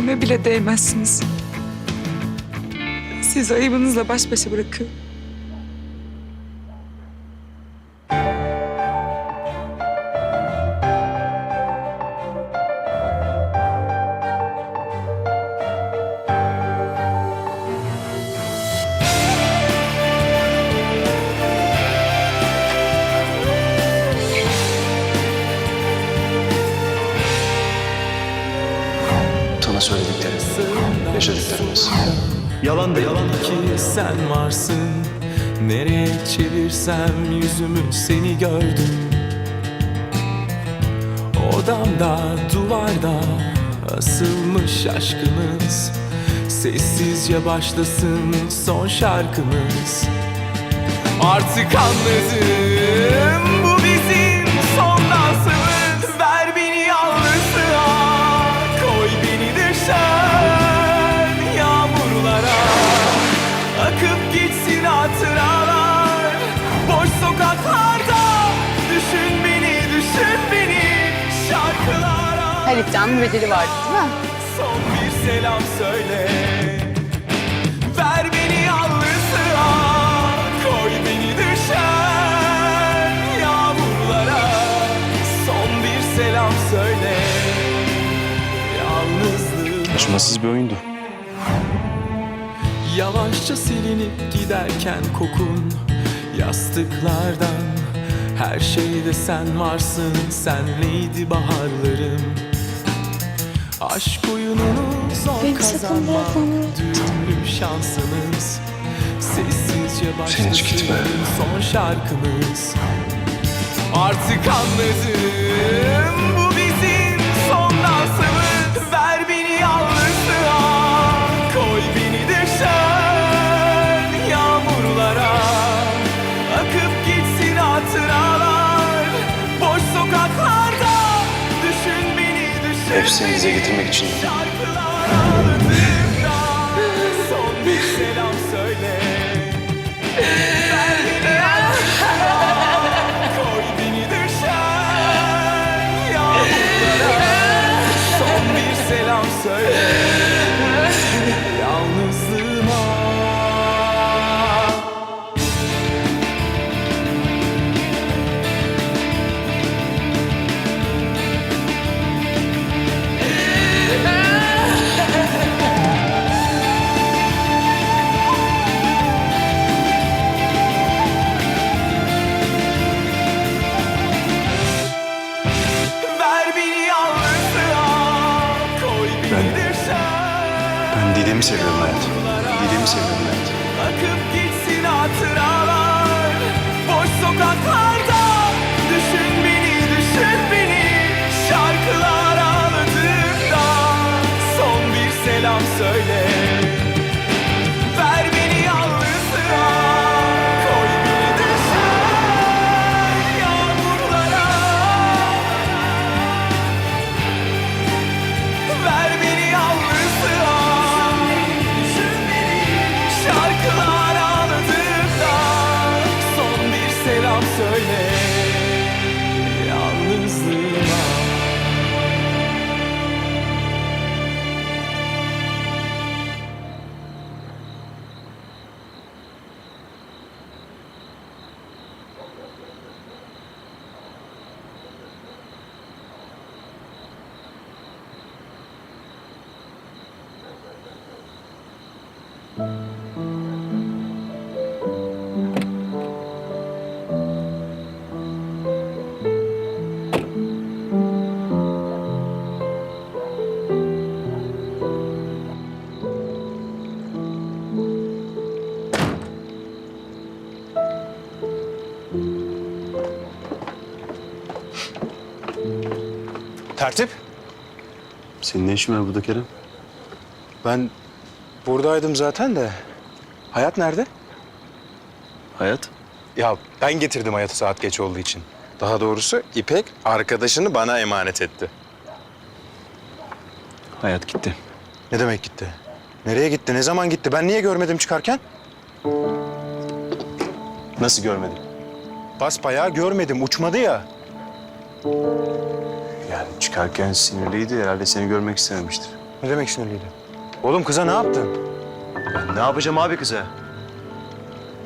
kemiğe bile değmezsiniz. Siz ayıbınızla baş başa bırakın. Yaşadıklarımız. Yalan da yalan ki sen varsın. Nereye çevirsem yüzümü seni gördüm. Odamda duvarda asılmış aşkımız. Sessizce başlasın son şarkımız. Artık anladım bu Halit Can'ın bedeli vardı değil mi? Son bir selam söyle Ver beni yalnızlığa Koy beni düşen yağmurlara Son bir selam söyle Yalnızlığıma Acımasız bir oyundu. Yavaşça silinip giderken kokun Yastıklardan Her şeyde sen varsın Senleydi baharlarım. Aşk oyununu zor kazanmak Düğümlü şansımız. Sessizce Sen başlasın son şarkımız. Artık anladım Hepsini bize getirmek için. Seviyorum hayat. Hayat. Akıp gitsin hatıralar Boş sokaklarda Tertip. Senin ne işin var burada Kerem? Ben buradaydım zaten de. Hayat nerede? Hayat? Ya ben getirdim Hayat'ı saat geç olduğu için. Daha doğrusu İpek arkadaşını bana emanet etti. Hayat gitti. Ne demek gitti? Nereye gitti? Ne zaman gitti? Ben niye görmedim çıkarken? Nasıl görmedin? Basbayağı görmedim. Uçmadı ya. Yani çıkarken sinirliydi. Herhalde seni görmek istememiştir. Ne demek sinirliydi? Oğlum kıza ne yaptın? Ben ne yapacağım abi kıza?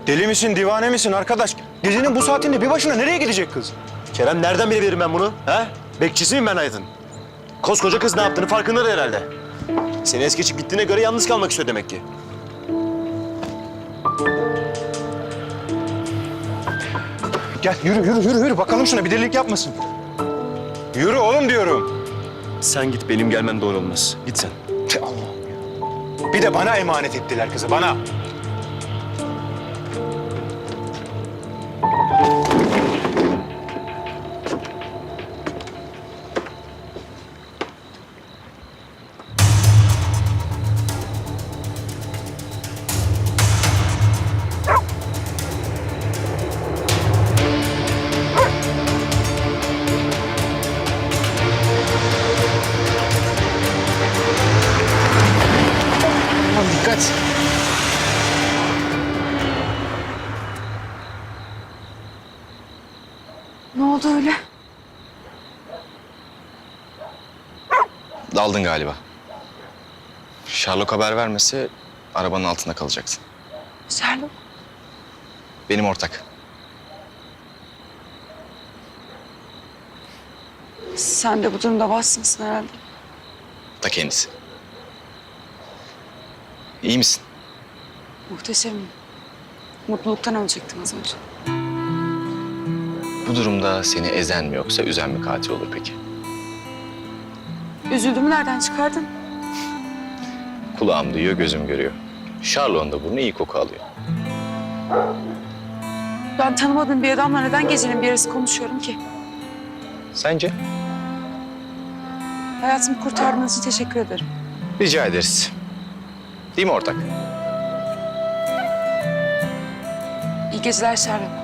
Deli misin, divane misin arkadaş? Gecenin bu saatinde bir başına nereye gidecek kız? Kerem nereden bilebilirim ben bunu? He? Bekçisi miyim ben Hayat'ın? Koskoca kız ne yaptığını farkındadır herhalde. Seni es geçip gittiğine göre yalnız kalmak istiyor demek ki. Gel yürü yürü yürü yürü bakalım şuna bir delilik yapmasın. Yürü oğlum diyorum. Sen git benim gelmem doğru olmaz. Git sen. Allah'ım ya. Bir de bana emanet ettiler kızı bana. Daldın galiba. Sherlock haber vermese arabanın altında kalacaksın. Sherlock. Benim ortak. Sen de bu durumda bassınsın herhalde. Da kendisi. İyi misin? Muhteşemim. Mutluluktan ölecektim az önce. Bu durumda seni ezen mi yoksa üzen mi katil olur peki? Üzüldüğümü nereden çıkardın? Kulağım duyuyor, gözüm görüyor. Sherlock'un da burnu iyi koku alıyor. Ben tanımadığım bir adamla neden gecenin bir yarısı konuşuyorum ki? Sence? Hayatımı kurtardığınız için teşekkür ederim. Rica ederiz. Değil mi ortak? İyi geceler Sherlock.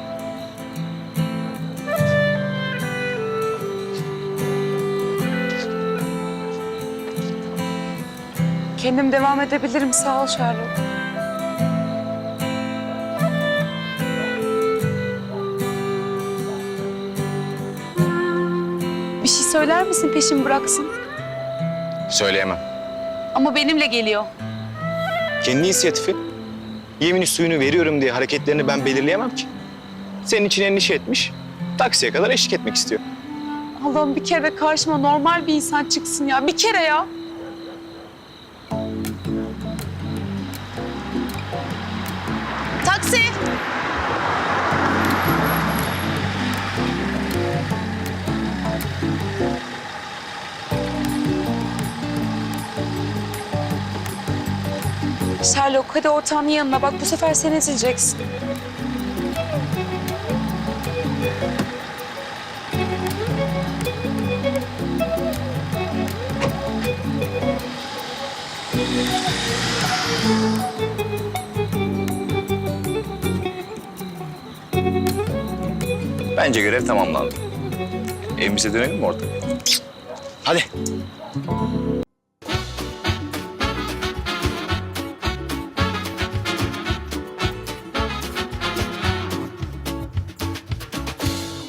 Kendim devam edebilirim. Sağ ol Sherlock. Bir şey söyler misin peşimi bıraksın? Söyleyemem. Ama benimle geliyor. Kendi inisiyatifi. Yemin suyunu veriyorum diye hareketlerini ben belirleyemem ki. Senin için endişe etmiş. Taksiye kadar eşlik etmek istiyor. Allah'ım bir kere karşıma normal bir insan çıksın ya. Bir kere ya. Taksi. Sherlock hadi ortağının yanına bak bu sefer sen ezileceksin. Bence görev tamamlandı. Evimize dönelim mi ortak? Hadi.